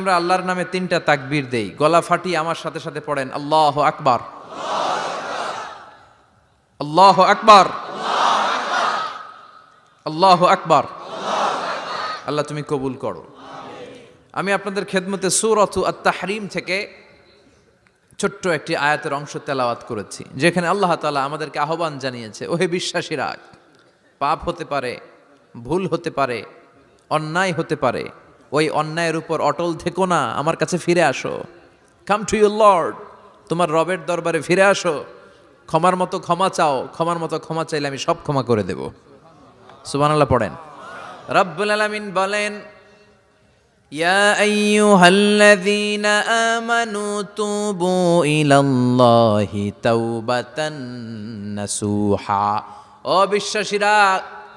আমরা আল্লাহর নামে তিনটা তাকবীর দেই। গলা ফাটি আমার সাথে সাথে পড়েন, আল্লাহ আকবার। আল্লাহ আকবার। আল্লাহ আকবার। আল্লাহ তুমি কবুল করো। আমি আপনাদের খেদমতে সুরত আত তাহরিম থেকে ছোট্ট একটি আয়াতের অংশ তেলাওয়াত করেছি, যেখানে আল্লাহ তালা আমাদেরকে আহ্বান জানিয়েছে, ওহে বিশ্বাসীরা, পাপ হতে পারে, ভুল হতে পারে, অন্যায় হতে পারে ওই অন্যায়ের উপর অটল থেকো না আমার কাছে ফিরে আসো কাম টু ইউর লর্ড তোমার রবের দরবারে ফিরে আসো ক্ষমার মতো ক্ষমা চাও ক্ষমার মতো ক্ষমা চাইলে আমি সব ক্ষমা করে দেব সুবহানাল্লাহ পড়েন রব্বুল আলামিন বলেন يا أيها الذين آمنوا توبوا إلى الله توبة نسوحا ও বিশ্বাসীরা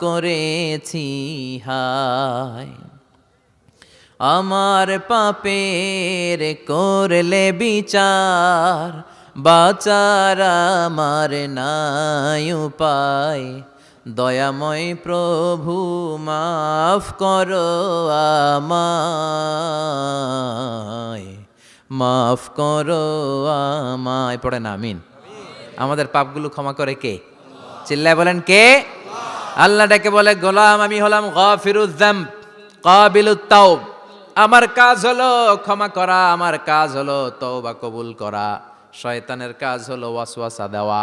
করেছি, হায়। আমার পাপের করলে বিচার, বাচার আমার নাই উপায়। দয়াময় প্রভু, মাফ করো আমায়। মাফ করো আমায়। পড়ে না আমিন। আমাদের পাপগুলো ক্ষমা করে কে? চিল্লায় বলেন, কে? আল্লাহ ডেকে বলে, গোলাম, আমি হলাম গফিরুদ্দাম কাবিলুত তাওব। আমার কাজ হলো ক্ষমা করা, আমার কাজ হলো তওবা কবুল করা। শয়তানের কাজ হলো ওয়াসওয়াসা দেওয়া,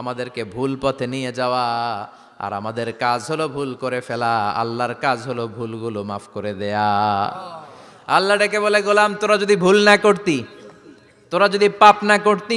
আমাদেরকে ভুল পথে নিয়ে যাওয়া। আর আমাদের কাজ হলো ভুল করে ফেলা, আল্লাহর কাজ হলো ভুলগুলো মাফ করে দেয়া। আল্লাহ ডেকে বলে, গোলাম, তোরা যদি ভুল না করতি, তোরা যদি পাপ না করতি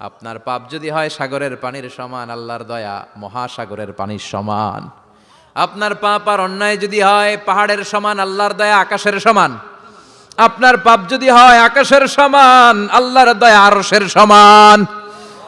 আপনার পাপ যদি হয় সাগরের পানির সমান, আল্লাহর দয়া মহাসাগরের পানির সমান। আপনার পাপ আর অন্যায় যদি হয় পাহাড়ের সমান, আল্লাহর দয়া আকাশের সমান। আপনার পাপ যদি হয় আকাশের সমান, আল্লাহর দয়া আরসের সমান।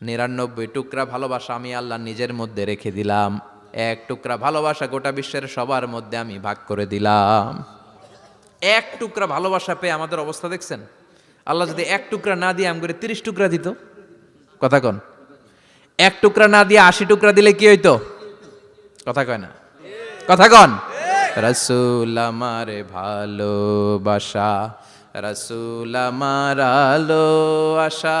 নিরানব্বই টুকরা ভালোবাসা আমি আল্লাহ নিজের মধ্যে রেখে দিলাম। এক টুকরা ভালোবাসা গোটা বিশ্বের সবার মধ্যে আমি ভাগ করে দিলাম। এক টুকরা ভালোবাসা পেয়ে আমাদের অবস্থা দেখছেন? আল্লাহ যদি এক টুকরা না দিয়ে আম করে তিরিশ টুকরা দিত, কথা কন। এক টুকরা না দিয়ে আশি টুকরা দিলে কি হইতো? কথা কয় না। কথা কন। রসুল আমার ভালোবাসা, রসুল আমার আলো আশা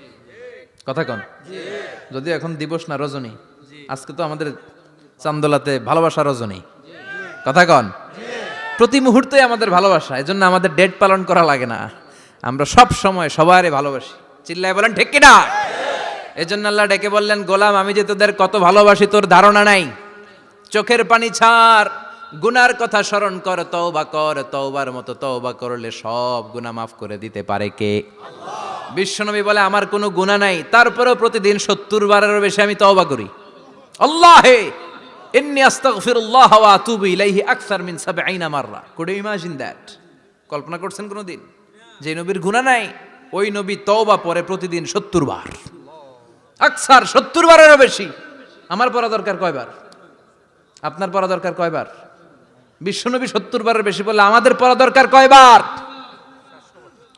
কথা কন। যদি এখন দিবস না রজনী। আজকে তো আমাদের চান্দোলাতে ভালোবাসা রজনী। কথা কন। প্রতি মুহূর্তে আমাদের ভালোবাসা এজন্য আমাদের ডেট পালন করা লাগে না। আমরা সব সময় সবারই ভালোবাসি। চিল্লায় বলেন ঠিক কিনা? এজন্য আল্লাহ ডেকে বললেন গোলাম আমি যে তোদের কত ভালোবাসি তোর ধারণা নাই। চোখের পানি ছাড়। গুনার কথা স্মরণ কর তওবা কর তওবার মতো তওবা করলে সব গুনাহ মাফ করে দিতে পারে কে? বিশ্বনবী বলে, আমার কোনো গুণা নাই। তারপরেও প্রতিদিন সত্তর বারেরও বেশি আমি তওবা করি। আল্লাহে, ইন্নি আস্তাগফিরুল্লাহ ওয়া আতুবু ইলাইহি আকসার মিন 70 মাররা। Could you imagine that? কল্পনা করছেন কোনোদিন? যে নবীর গুনাহ নাই, ওই নবী তওবা পরে প্রতিদিন সত্তর বার। আকসার সত্তর বারেরও বেশি। আমার পড়া দরকার কয়বার আপনার পড়া দরকার কয়বার বিশ্বনবী সত্তর বারের বেশি বললে আমাদের পড়া দরকার কয়বার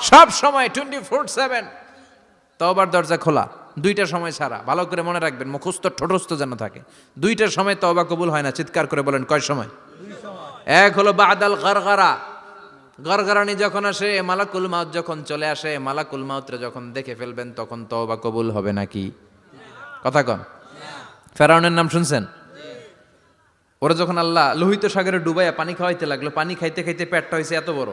সব সময় টোয়েন্টি ফোর সেভেন। তবার দরজা খোলা, দুইটা সময় ছাড়া ভালো করে মনে রাখবেন, মুখস্থ, ঠোঁটস্থ যেন থাকে। দুইটার সময় তবা কবুল হয় না, চিৎকার করে বলেন, কয় সময়? এক হলো বাদাল গরগরা। গরগরানি যখন আসে, মালাকুল মাউত যখন চলে আসে, মালাকুল মাউতরে যখন দেখে ফেলবেন, তখন তবা কবুল হবে নাকি? কথা কন। ফেরাউনের নাম শুনছেন? ওরা যখন আল্লাহ লোহিত সাগরে ডুবাইয়া পানি খাওয়াইতে লাগল, পানি খাইতে খাইতে পেটটা হয়েছে এত বড়।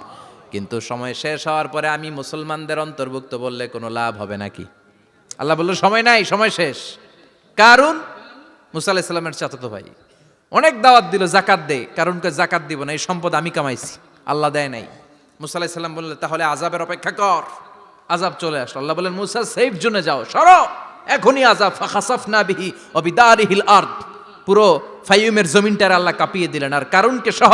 কিন্তু সময় শেষ হওয়ার পরে আমি মুসলমানদের অন্তর্ভুক্ত বললে কোনো লাভ হবে নাকি? আল্লাহ বলল, সময় নাই, সময় শেষ। কারণ মুসা আলাহিসাল্লামের চাচাতো ভাই, অনেক দাওয়াত দিল, জাকাত দে কারণকে জাকাত দিব না, এই সম্পদ আমি কামাইছি, আল্লাহ দেয় নাই। মুসা আলাহিসাল্লাম বললে, তাহলে আজাবের অপেক্ষা কর আজাব চলে আসলো। আল্লাহ বলেন মুসা সেফ জোনে যাও, সরো, এখনই আজাব ফাখাসাফ না বিহি অবিদারিহিল আর্দ। পুরো ফাইমের জমিনটার আল্লাহ কাঁপিয়ে দিলেন। আর কারণকে সহ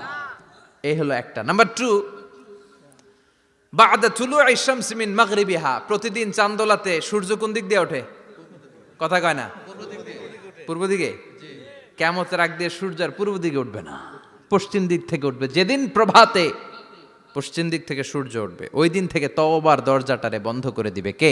এই হলো একটা। নাম্বার টু বাদা তুলু ইশামস মিন মাগরিবিহা। প্রতিদিন চান্দোলাতে সূর্য কোন দিক দিয়ে ওঠে? কথা কয় না? পূর্ব দিকে? কেমতের আগ দিয়ে সূর্য আর পূর্ব দিকে উঠবে না। পশ্চিম দিক থেকে উঠবে। যেদিন প্রভাতে পশ্চিম দিক থেকে সূর্য উঠবে, ওই দিন থেকে তওবার দরজাটারে বন্ধ করে দিবে কে?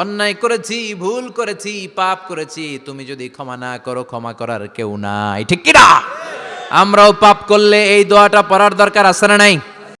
অন্যায় করেছি, ভুল করেছি, পাপ করেছি, তুমি যদি ক্ষমা না করো, ক্ষমা করার কেউ নাই। ঠিক কিনা? আমরাও পাপ করলে এই দোয়াটা পড়ার দরকার আসে না নাই?